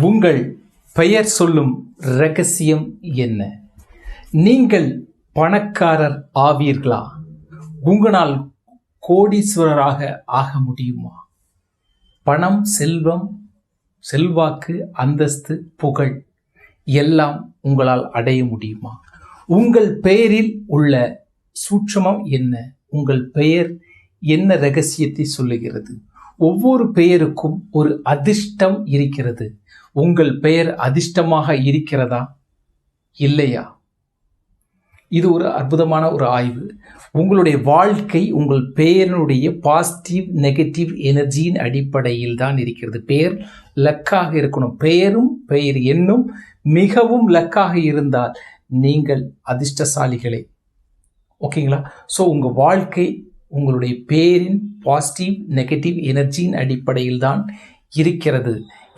உங்கள் பெயர் சொல்லும் ரகசியம் என்ன? நீங்கள் பணக்காரர் ஆவீர்களா? உங்களால் கோடீஸ்வரராக ஆக முடியுமா? பணம் செல்வம் செல்வாக்கு அந்தஸ்து புகழ் எல்லாம் உங்களால் அடைய முடியுமா? உங்கள் பெயரில் உள்ள சூட்சமம் என்ன? உங்கள் பெயர் என்ன ரகசியத்தை சொல்லுகிறது? ஒவ்வொரு பெயருக்கும் ஒரு அதிர்ஷ்டம் இருக்கிறது. உங்கள் பெயர் அதிர்ஷ்டமாக இருக்கிறதா? இல்லையா? இது ஒரு அற்புதமான ஒரு ஆய்வு. உங்களுடைய வாழ்க்கை உங்கள் பெயரினுடைய பாசிட்டிவ் நெகட்டிவ் எனர்ஜியின் அடிப்படையில் தான் இருக்கிறது. பெயர் லக்காக இருக்கணும். பெயரும் பெயர் எண்ணும் மிகவும் லக்காக இருந்தால் நீங்கள் அதிர்ஷ்டசாலிகளே. ஓகேங்களா? ஸோ உங்கள் வாழ்க்கை உங்களுடைய பேரின் பாசிட்டிவ் நெகட்டிவ் எனர்ஜியின் அடிப்படையில் தான் இருக்கிறது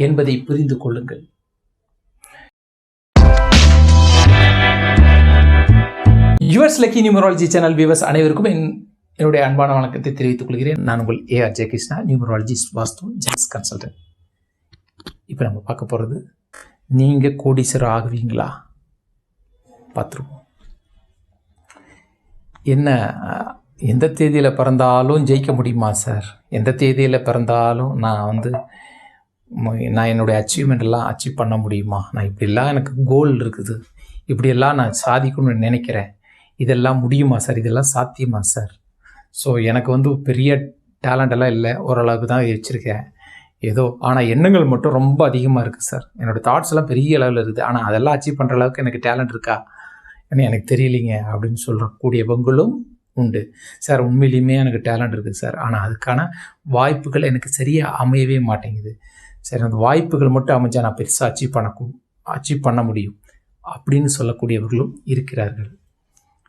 என்பதை புரிந்து கொள்ளுங்கள். Yours lucky numerology channel viewers அனைவருக்கும் என் என்னுடைய அன்பான வணக்கத்தை தெரிவித்துக் கொள்கிறேன். நான் உங்கள் A R Jayakrishna numerologist vastu gems consultant இப்போ நம்ம பார்க்க போகிறது நீங்கள் கோடீஸ்வரர் ஆகுவீங்களா? பார்த்துருவோம் என்ன எந்த தேதியில் பிறந்தாலும் ஜெயிக்க முடியுமா சார் எந்த தேதியில் பிறந்தாலும் நான் வந்து நான் என்னுடைய அச்சீவ்மெண்ட்லாம் அச்சீவ் பண்ண முடியுமா? நான் இப்படிலாம் எனக்கு கோல் இருக்குது. இப்படியெல்லாம் நான் சாதிக்கணும்னு நினைக்கிறேன். இதெல்லாம் முடியுமா சார் இதெல்லாம் சாத்தியமா சார் ஸோ எனக்கு வந்து பெரிய டேலண்ட் எல்லாம் இல்லை. ஓரளவுக்கு தான் வச்சுருக்கேன். ஏதோ ஆனால் எண்ணங்கள் மட்டும் ரொம்ப அதிகமாக இருக்குது சார் என்னோடய தாட்ஸ் எல்லாம் பெரிய அளவில் இருக்குது. ஆனால் அதெல்லாம் அச்சீவ் பண்ணுற அளவுக்கு எனக்கு டேலண்ட் இருக்கா? ஏன்னா எனக்கு தெரியலிங்க. அப்படின்னு சொல்லக்கூடியவங்களும் உண்டு. சார் உண்மையிலுமே எனக்கு டேலண்ட் இருக்குது சார். ஆனால் அதுக்கான வாய்ப்புகள் எனக்கு சரியாக அமையவே மாட்டேங்குது. சரி அந்த வாய்ப்புகள் மட்டும் அமைஞ்சால் நான் பெருசாக அச்சீவ் பண்ண அச்சீவ் பண்ண முடியும். அப்படின்னு சொல்லக்கூடியவர்களும் இருக்கிறார்கள்.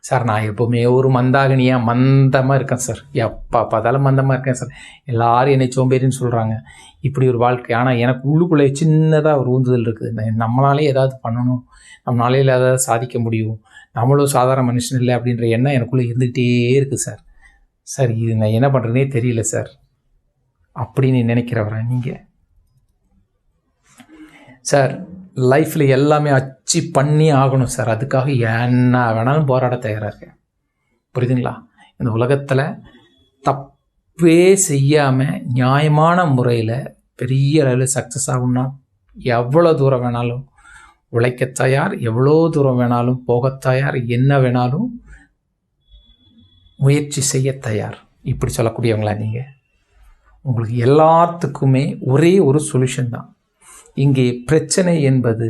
சார் நான் எப்போவுமே ஒரு மந்தாகினியாக மந்தமாக இருக்கேன் சார். எப்போ பார்த்தாலும் மந்தமாக இருக்கேன் சார். எல்லாரும் என்னை சோம்பேறின்னு சொல்கிறாங்க இப்படி ஒரு வாழ்க்கை. ஆனால் எனக்கு உள்ளுக்குள்ளே சின்னதாக ஒரு ஊந்துதல் இருக்குது. நம்மளாலே ஏதாவது பண்ணணும். நம்மளாலே ஏதாவது சாதிக்க முடியும். நம்மளும் சாதாரண மனுஷன் இல்லை அப்படின்ற எண்ணம் எனக்குள்ளே இருந்துகிட்டே இருக்குது சார். சார் இது நான் என்ன பண்ணுறதுனே தெரியல சார். அப்படின்னு நினைக்கிறவரா நீங்கள் சார் லைஃப்பில் எல்லாமே வச்சு பண்ணி ஆகணும் சார். அதுக்காக என்ன வேணாலும் போராட தயாராக இருக்கேன். புரியுதுங்களா? இந்த உலகத்தில் தப்பே செய்யாமல் நியாயமான முறையில் பெரிய அளவில் சக்ஸஸ் ஆகணும்னா எவ்வளோ தூரம் வேணாலும் உழைக்க தயார் எவ்வளோ தூரம் வேணாலும் போக தயார் என்ன வேணாலும் முயற்சி செய்ய தயார். இப்படி சொல்லக்கூடியவங்களா நீங்கள் உங்களுக்கு எல்லாத்துக்குமே ஒரே ஒரு சொல்யூஷன் தான். இங்கே பிரச்சனை என்பது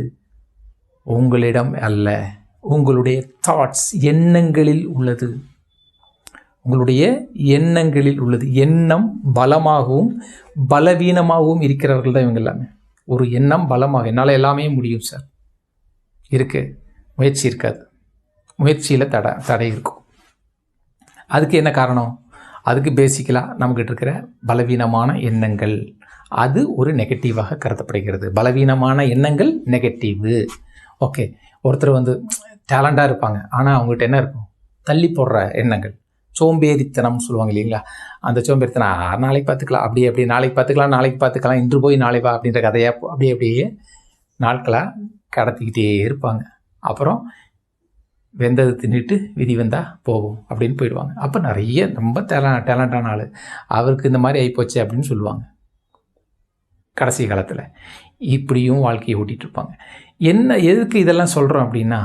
உங்களிடம் அல்ல. உங்களுடைய தாட்ஸ் எண்ணங்களில் உள்ளது. உங்களுடைய எண்ணங்களில் உள்ளது. எண்ணம் பலமாகவும் பலவீனமாகவும் இருக்கிறவர்கள் தான் இவங்க எல்லாமே. ஒரு எண்ணம் பலமாக என்னால் எல்லாமே முடியும் சார் இருக்கு. முயற்சி இருக்காது. முயற்சியில் தடை தடை இருக்கும். அதுக்கு என்ன காரணம்? அதுக்கு பேசிக்கலாக நம்மக்கிட்ட இருக்கிற பலவீனமான எண்ணங்கள். அது ஒரு நெகட்டிவாக கருதப்படுகிறது. பலவீனமான எண்ணங்கள் நெகட்டிவு ஓகே ஒருத்தர் வந்து டேலண்டாக இருப்பாங்க. ஆனால் அவங்ககிட்ட என்ன இருக்கும்? தள்ளி போடுற எண்ணங்கள். சோம்பேறித்தனம்னு சொல்லுவாங்க இல்லைங்களா? அந்த சோம்பேறித்தனம் நாளைக்கு பார்த்துக்கலாம். அப்படியே அப்படியே நாளைக்கு பார்த்துக்கலாம் நாளைக்கு பார்த்துக்கலாம். இன்று போய் நாளை வா அப்படின்ற கதையாக அப்படியே அப்படியே நாட்களாக கடத்திக்கிட்டே இருப்பாங்க. அப்புறம் வெந்தது தின்னுட்டு விதி வந்தால் போகும் அப்படின்னு போயிடுவாங்க. அப்போ நிறைய ரொம்ப டேல டேலண்டான ஆள். அவருக்கு இந்த மாதிரி ஆகிப்போச்சு அப்படின்னு சொல்லுவாங்க. கடைசி காலத்தில். இப்படியும் வாழ்க்கையை ஓட்டிகிட்டு இருப்பாங்க என்ன எதுக்கு இதெல்லாம் சொல்கிறோம் அப்படின்னா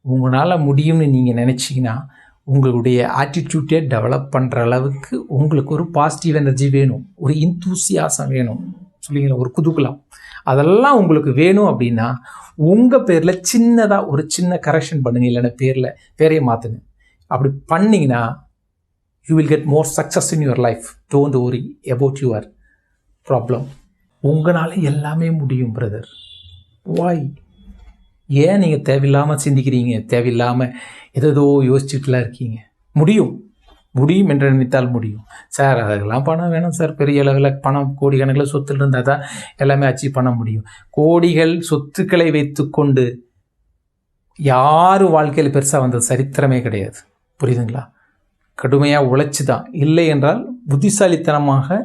உங்களால் முடியும்னு நீங்கள் நினச்சிங்கன்னா உங்களுடைய ஆட்டிடியூட்டே டெவலப் பண்ணுற அளவுக்கு உங்களுக்கு ஒரு பாசிட்டிவ் எனர்ஜி வேணும். ஒரு இன்தூசியாசம் வேணும். சொல்லிங்களா ஒரு குதூகலம். அதெல்லாம் உங்களுக்கு வேணும் அப்படின்னா உங்கள் பேரில் சின்னதாக ஒரு சின்ன கரெக்ஷன் பண்ணுங்க. இல்லைன்னா பேரில் பேரையே மாற்றுங்க அப்படி பண்ணிங்கன்னா you will get more success in your life don't worry about your problem உங்களால் எல்லாமே முடியும் பிரதர் வாய் ஏன் நீங்கள் தேவையில்லாமல் சிந்திக்கிறீங்க? தேவையில்லாமல் எதோ யோசிச்சுட்டுலாம் இருக்கீங்க. முடியும். முடியும் என்று நினைத்தால் முடியும். சார் அதெல்லாம் பணம் வேணும் சார் பெரிய அளவில் பணம் கோடிக்கணக்கில் சொத்து இருந்தால் தான் எல்லாமே அச்சீவ் பண்ண முடியும். கோடிகள் சொத்துக்களை வைத்துக்கொண்டு யார் வாழ்க்கையில் பெருசாக வந்தது? சரித்திரமே கிடையாது. புரியுதுங்களா? கடுமையாக உழைச்சி தான் இல்லை என்றால் புத்திசாலித்தனமாக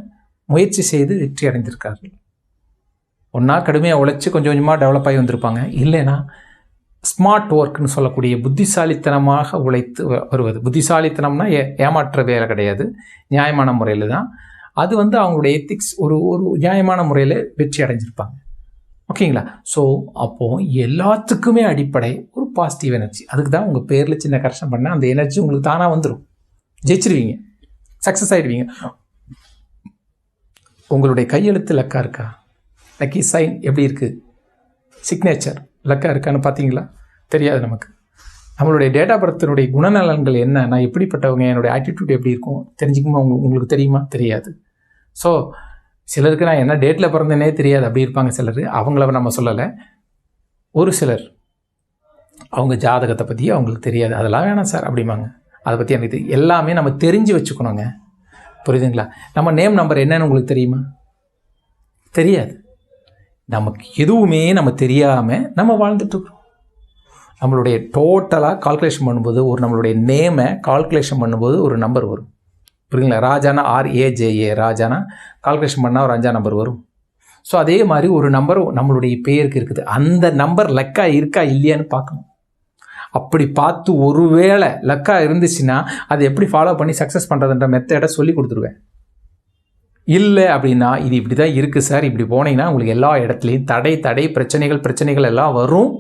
முயற்சி செய்து வெற்றி அடைந்திருக்கார்கள். ஒன்றா கடுமையாக உழைச்சி கொஞ்சம் கொஞ்சமாக டெவலப் ஆகி வந்திருப்பாங்க. இல்லைன்னா ஸ்மார்ட் ஒர்க்னு சொல்லக்கூடிய புத்திசாலித்தனமாக உழைத்து வ- வருவது. புத்திசாலித்தனம்னா ஏ ஏமாற்ற வேலை கிடையாது. நியாயமான முறையில் தான் அது வந்து அவங்களுடைய எத்திக்ஸ் ஒரு ஒரு நியாயமான முறையில் வெற்றி அடைஞ்சிருப்பாங்க. ஓகேங்களா? ஸோ அப்போது எல்லாத்துக்குமே அடிப்படை ஒரு பாசிட்டிவ் எனர்ஜி அதுக்கு தான் உங்கள் பேரில் சின்ன கரெக்ஷன் பண்ணால் அந்த எனர்ஜி உங்களுக்கு தானாக வந்துடும் ஜெயிச்சிருவீங்க. சக்ஸஸ் ஆகிடுவீங்க உங்களுடைய கையெழுத்து லக்கா இருக்கா? லக்கி சைன் எப்படி இருக்குது சிக்னேச்சர் லக்கா இருக்கான்னு பார்த்தீங்களா தெரியாது நமக்கு. நம்மளுடைய டேட்டா பர்த்தினுடைய குணநலன்கள் என்ன? நான் எப்படிப்பட்டவங்க? என்னுடைய ஆட்டிடியூட் எப்படி இருக்கும்? தெரிஞ்சுக்குமா? உங்களுக்கு உங்களுக்கு தெரியுமா? தெரியாது. ஸோ சிலருக்கு நான் என்ன டேட்டில் பிறந்தேனே தெரியாது. அப்படி இருப்பாங்க சிலர். அவங்கள நம்ம சொல்லலை. ஒரு சிலர். அவங்க ஜாதகத்தை பற்றி அவங்களுக்கு தெரியாது. அதெல்லாம் வேணாம் சார் அப்படிம்பாங்க. அதை பற்றி எனக்கு எல்லாமே நம்ம தெரிஞ்சு வச்சுக்கணுங்க. புரியுதுங்களா? நம்ம நேம் நம்பர் என்னன்னு உங்களுக்கு தெரியுமா? தெரியாது. நமக்கு எதுவுமே நம்ம தெரியாமல் நம்ம வாழ்ந்துட்டுருக்குறோம். நம்மளுடைய டோட்டலாக கால்குலேஷன் பண்ணும்போது ஒரு நம்மளுடைய நேமை கால்குலேஷன் பண்ணும்போது ஒரு நம்பர் வரும். புரியுங்களா ராஜானா ஆர்ஏஜேஏ ராஜானா கால்குலேஷன் பண்ணால் ஒரு அஞ்சா நம்பர் வரும். ஸோ அதே மாதிரி ஒரு நம்பர் நம்மளுடைய பேருக்கு இருக்குது. அந்த நம்பர் லக்கா இருக்கா இல்லையான்னு பார்க்கணும். அப்படி பார்த்து ஒருவேளை லக்கா இருந்துச்சுன்னா அதை எப்படி ஃபாலோ பண்ணி சக்ஸஸ் பண்ணுறதுன்ற மெத்தடை சொல்லி கொடுத்துருவேன். இல்லை அப்படின்னா இது இப்படி தான் இருக்குது சார். இப்படி போனீங்கன்னா உங்களுக்கு எல்லா இடத்துலையும் தடை தடை பிரச்சனைகள் பிரச்சனைகள் எல்லாம் வரும்.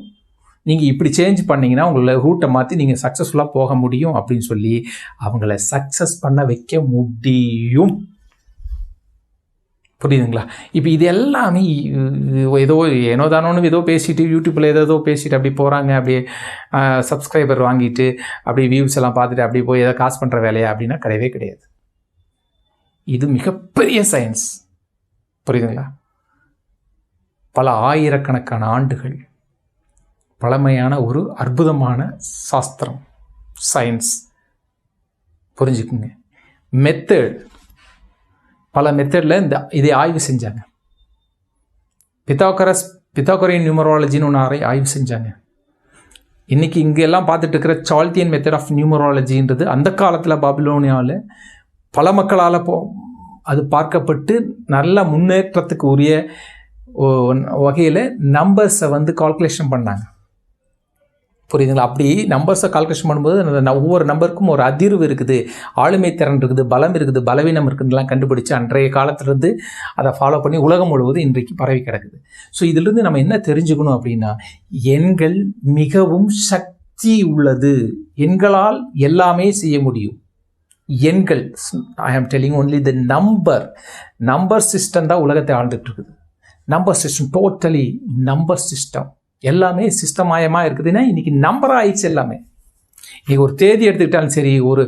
நீங்கள் இப்படி சேஞ்ச் பண்ணிங்கன்னா உங்களை ரூட்டை மாற்றி நீங்கள் சக்ஸஸ்ஃபுல்லாக போக முடியும் அப்படின்னு சொல்லி அவங்கள சக்ஸஸ் பண்ண வைக்க முடியும். புரியுதுங்களா? இப்போ இது எல்லாமே ஏதோ ஏனோ தானோன்னு ஏதோ பேசிட்டு யூடியூப்பில் ஏதோ ஏதோ பேசிட்டு அப்படி போகிறாங்க அப்படியே சப்ஸ்கிரைபர் வாங்கிட்டு அப்படியே வியூஸ் எல்லாம் பார்த்துட்டு அப்படியே போய் ஏதோ காசு பண்ணுற வேலையா அப்படின்னா கிடையவே கிடையாது. இது மிகப்பெரிய சயின்ஸ் புரியுதுங்களா? பல ஆயிரக்கணக்கான ஆண்டுகள் பழமையான ஒரு அற்புதமான சாஸ்திரம் சயின்ஸ் புரிஞ்சுக்குங்க. மெத்தட் பல மெத்தடில் இந்த இதை ஆய்வு செஞ்சாங்க. பித்தாக்கரஸ் பித்தாகரின் நியூமராலஜின்னு ஒன்று ஆய்வு செஞ்சாங்க. இன்னைக்கு இங்கே எல்லாம் பார்த்துட்டு இருக்கிற சால்த்தியன் மெத்தட் ஆஃப் நியூமராலஜின்றது அந்த காலத்தில் பாபிலோனியாவில் பல மக்களால் போ அது பார்க்கப்பட்டு நல்ல முன்னேற்றத்துக்கு உரிய வகையில் நம்பர்ஸை வந்து கால்குலேஷன் பண்ணாங்க. புரியுதுங்களா? அப்படி நம்பர்ஸை கால்குலேஷன் பண்ணும்போது ஒவ்வொரு நம்பருக்கும் ஒரு அதிர்வு இருக்குது. ஆளுமை திறன் இருக்குது பலம் இருக்குது பலவீனம் இருக்குதுலாம் கண்டுபிடிச்சு அன்றைய காலத்திலிருந்து அதை ஃபாலோ பண்ணி உலகம் முழுவதும் இன்றைக்கு பரவி கிடக்குது. ஸோ இதிலிருந்து நம்ம என்ன தெரிஞ்சுக்கணும் அப்படின்னா எண்கள் மிகவும் சக்தி உள்ளது. எண்களால் எல்லாமே செய்ய முடியும். எண்கள் I am telling only the number number system தான் உலகத்தை ஆழ்ந்துட்டு இருக்குது number system totally number system எல்லாமே சிஸ்டமயமாக இருக்குதுன்னா இன்றைக்கி நம்பர் ஆயிடுச்சு எல்லாமே. இன்றைக்கி ஒரு தேதி எடுத்துக்கிட்டாலும் சரி ஒரு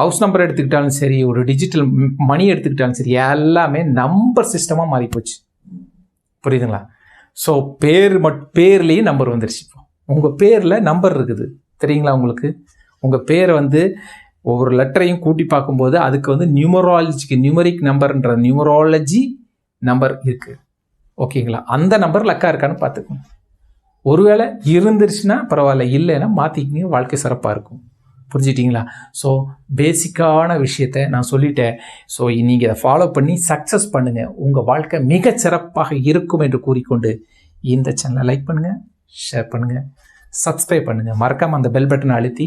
ஹவுஸ் நம்பர் எடுத்துக்கிட்டாலும் சரி ஒரு டிஜிட்டல் மணி எடுத்துக்கிட்டாலும் சரி எல்லாமே நம்பர் சிஸ்டமாக மாறி போச்சு புரியுதுங்களா? ஸோ பேர் மட் பேர்லேயும் நம்பர் வந்துருச்சு இப்போ. உங்கள் பேரில் நம்பர் இருக்குது. தெரியுங்களா உங்களுக்கு? உங்கள் பேரை வந்து ஒவ்வொரு லெட்டரையும் கூட்டி பார்க்கும்போது அதுக்கு வந்து நியூமராலஜிக்கு நியூமரிக் நம்பர்ன்ற நியூமராலஜி நம்பர் இருக்குது ஓகேங்களா? அந்த நம்பர் லக்கா இருக்கான்னு பார்த்துக்கோங்க. ஒருவேளை இருந்துருச்சுன்னா பரவாயில்ல இல்லைன்னா மாற்றிக்கிங்க வாழ்க்கை சிறப்பாக இருக்கும். புரிஞ்சிட்டிங்களா? ஸோ பேசிக்கான விஷயத்த நான் சொல்லிட்டேன். ஸோ நீங்கள் இதை ஃபாலோ பண்ணி சக்ஸஸ் பண்ணுங்கள் உங்கள் வாழ்க்கை மிக சிறப்பாக இருக்கும் என்று கூறிக்கொண்டு இந்த சேனலை லைக் பண்ணுங்கள் ஷேர் பண்ணுங்கள் சப்ஸ்கிரைப் பண்ணுங்கள் மறக்காமல் அந்த பெல் பட்டனை அழுத்தி